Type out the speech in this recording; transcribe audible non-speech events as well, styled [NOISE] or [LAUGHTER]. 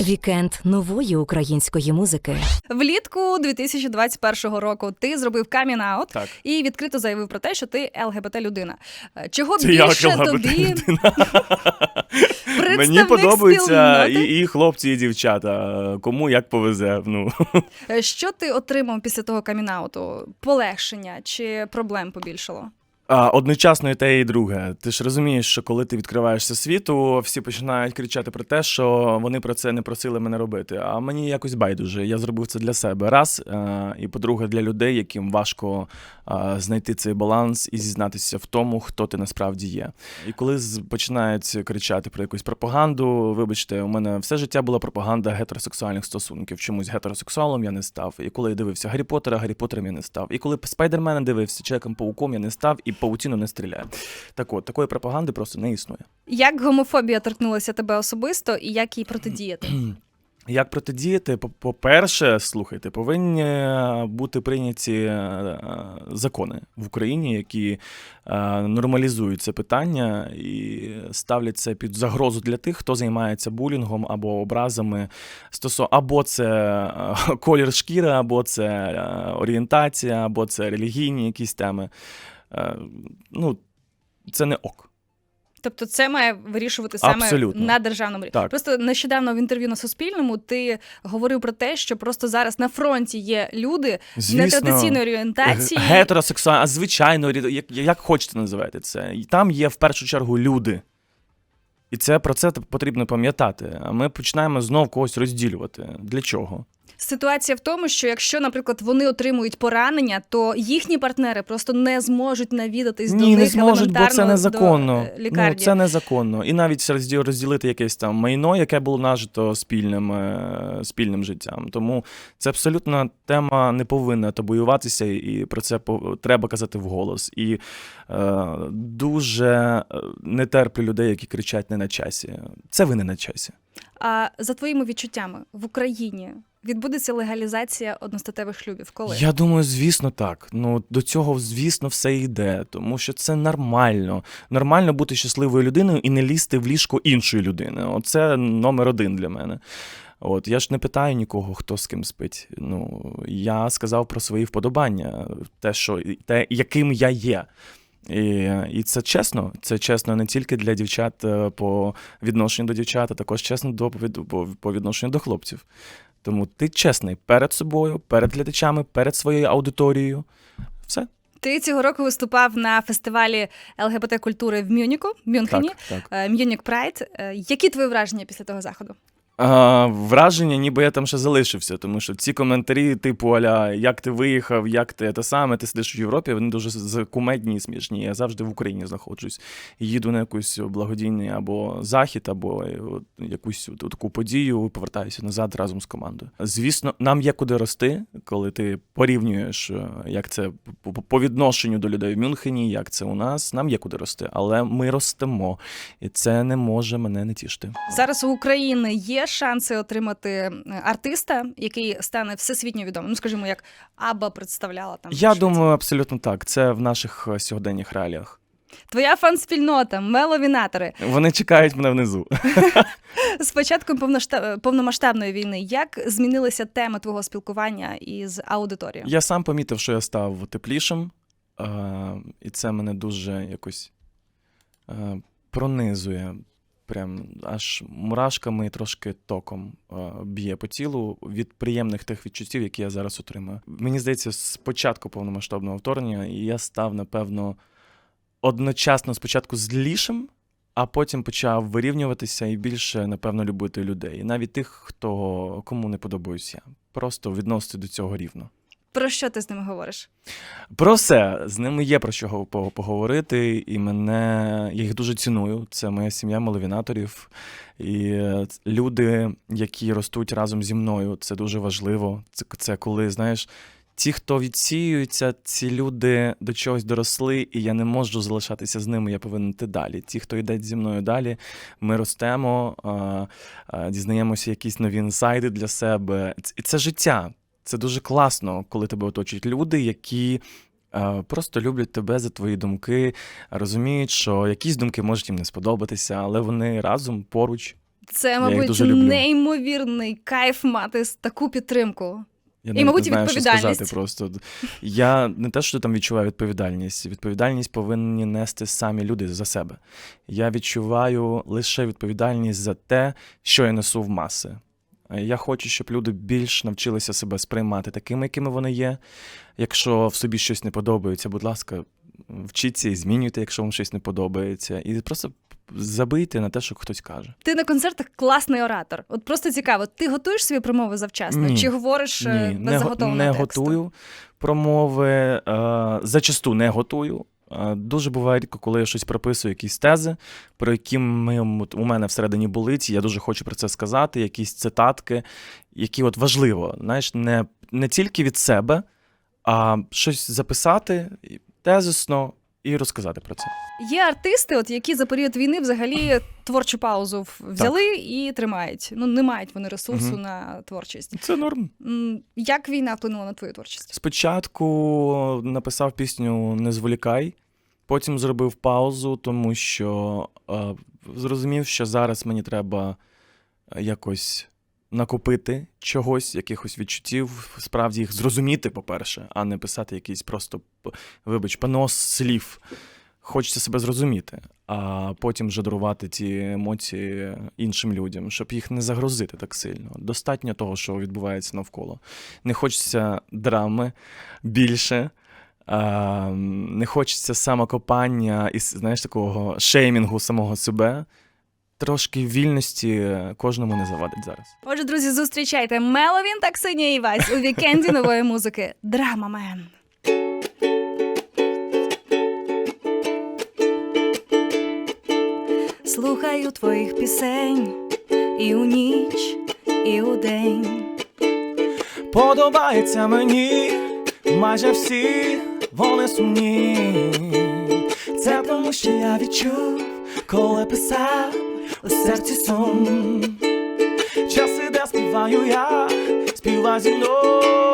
Вікенд нової української музики. Влітку 2021 року ти зробив камін-аут Так. і відкрито заявив про те, що ти ЛГБТ людина. Чого Це більше ЛГБТ тобі людина. Мені подобаються і, і хлопці, і дівчата. Кому як повезе. Ну Е, Що ти отримав після того камін-ауту? Полегшення чи проблем побільшало? Одночасно і те, і друге. Ти ж розумієш, що коли ти відкриваєшся світу, всі починають кричати про те, що вони про це не просили мене робити. А мені якось байдуже. Я зробив це для себе раз. а, і по-друге, для людей, яким важко а, знайти цей баланс і зізнатися в тому, хто ти насправді є. І коли починають кричати про якусь пропаганду, вибачте, у мене все життя була пропаганда гетеросексуальних стосунків. Чомусь гетеросексуалом я не став. І коли я дивився Гаррі Поттера, Гаррі Поттером я не став. І коли Спайдермена дивився, Чоловіком пауком я не став і паутіну не стріляю. Так от, такої пропаганди просто не існує. Як гомофобія торкнулася тебе особисто і як їй протидіяти? [CLEARS THROAT] Як протидіяти? По- По-перше, слухайте, повинні бути прийняті е, закони в Україні, які е, нормалізують це питання і ставлять це під загрозу для тих, хто займається булінгом або образами або це е, [LAUGHS] колір шкіри, або це е, орієнтація, або це релігійні якісь теми. Е, Ну, це не ок. Тобто це має вирішувати саме Абсолютно. на державному рівні. Просто нещодавно в інтерв'ю на Суспільному ти говорив про те, що просто зараз на фронті є люди нетрадиційної орієнтації. Гетеросексуальні, а звичайно, як, як хочете називати це. І там є в першу чергу люди. І це про це потрібно пам'ятати. А ми починаємо знов когось розділювати. Для чого? Ситуація в тому, що якщо, наприклад, вони отримують поранення, то їхні партнери просто не зможуть навідатись до Ні, них не зможуть, бо це незаконно. до е, лікарні. Ну, це незаконно. І навіть розділити якесь там майно, яке було нажито спільним, е, спільним життям. Тому це абсолютно тема не повинна табуюватися, і про це треба казати вголос. І е, дуже е, не терплю людей, які кричать не на часі. Це ви не на часі. А за твоїми відчуттями в Україні відбудеться легалізація одностатевих шлюбів. Коли Я думаю, звісно, так. Ну до цього, звісно, все йде, тому що це нормально. Нормально бути щасливою людиною і не лізти в ліжко іншої людини. Оце номер один для мене. От я ж не питаю нікого, хто з ким спить. Ну я сказав про свої вподобання, те, що те, яким я є. І, і це чесно. Це чесно не тільки для дівчат е, по відношенню до дівчат, а також чесно до по, відношенню до хлопців. Тому ти чесний перед собою, перед глядачами, перед своєю аудиторією. Все ти цього року виступав на фестивалі ЛГБТ культури в Мюніку, в Мюнхені, так, так. е, Мюнік Прайд. Е, Які твої враження після того заходу? А, враження, ніби я там ще залишився, тому що ці коментарі, типу, аля, як ти виїхав, як ти те саме, ти сидиш в Європі, вони дуже кумедні і смішні. Я завжди в Україні знаходжусь. Їду на якусь благодійний або захід, або е, якусь таку подію, повертаюся назад разом з командою. Звісно, нам є куди рости, коли ти порівнюєш, е, як це по відношенню до людей в Мюнхені, як це у нас. Нам є куди рости, але ми ростемо, і це не може мене не тішити. Зараз у України є шанси отримати е, артиста, який стане всесвітньо відомим. Ну, скажімо, як Аба представляла там. Я думаю, абсолютно так. Це в наших е, сьогоденніх реаліях. Твоя фан-спільнота, меловінатори. [LAUGHS] Вони чекають мене внизу. З початком повномасштабної війни, як змінилися теми твого спілкування із аудиторією? Я сам помітив, що я став теплішим, е, і це мене дуже якось пронизує. Прям аж мурашками і трошки током е, б'є по тілу від приємних тих відчуттів, які я зараз отримую. Мені здається, з початку повномасштабного вторгнення я став, напевно, одночасно спочатку злішим, а потім почав вирівнюватися і більше, напевно, любити людей. Навіть тих, хто кому не подобаюся. Просто відносити до цього рівно. Про що ти з ними говориш? Про все з ними є про що поговорити, і мене я їх дуже ціную. Це моя сім'я маловінаторів. І е, люди, які ростуть разом зі мною, це дуже важливо. Це, це коли, знаєш, ті, хто відсіюються, ці люди до чогось доросли, і я не можу залишатися з ними. Я повинен йти далі. Ті, хто йде зі мною далі, ми ростемо, дізнаємося якісь нові інсайди для себе. Це життя. Це дуже класно, коли тебе оточують люди, які е, просто люблять тебе за твої думки, розуміють, що якісь думки можуть їм не сподобатися, але вони разом поруч Це, мабуть, дуже люблю. неймовірний кайф мати таку підтримку. Я І, мабуть, не знаю, що сказати просто. Я не те, що там відчуваю відповідальність. Відповідальність повинні нести самі люди за себе. Я відчуваю лише відповідальність за те, що я несу в маси. Я хочу, щоб люди більш навчилися себе сприймати такими, якими вони є. Якщо в собі щось не подобається, будь ласка, вчіться і змінюйте, якщо вам щось не подобається. І просто забийте на те, що хтось каже. Ти на концертах класний оратор. От просто цікаво, ти готуєш свої промови завчасно? Ні. Чи говориш е, Ні, без не, заготовленого не тексту? готую промови. Е, зачасту не готую. Е, дуже буває рідко, коли я щось прописую, якісь тези, про які ми, у мене всередині болить. Я дуже хочу про це сказати, якісь цитатки, які от важливо, знаєш, не, не тільки від себе, а щось записати тезисно і розказати про це. Є артисти, от які за період війни взагалі творчу паузу взяли і тримають. Ну не мають вони ресурсу Мгм. на творчість. Це норм. Як війна вплинула на твою творчість? Спочатку написав пісню Не зволікай, потім зробив паузу, тому що е, зрозумів, що зараз мені треба е, якось накопити чогось, якихось відчуттів, справді їх зрозуміти, по-перше, а не писати якийсь просто, вибач, понос слів. Хочеться себе зрозуміти, а потім вже дарувати ті емоції іншим людям, щоб їх не загрузити так сильно. Достатньо того, що відбувається навколо. Не хочеться драми більше, а, не хочеться самокопання і знаєш, такого шеймінгу самого себе. Трошки вільності кожному не завадить зараз. Отже, друзі, зустрічайте Меловін та Ксенія Івась у вікенді нової музики Драма Мен. Слухаю твоїх пісень і у ніч, і у день. Подобається мені майже всі сумні. Це тому, що я відчув, коли писав у серці сон. Час іде, співаю я, співай зі мною,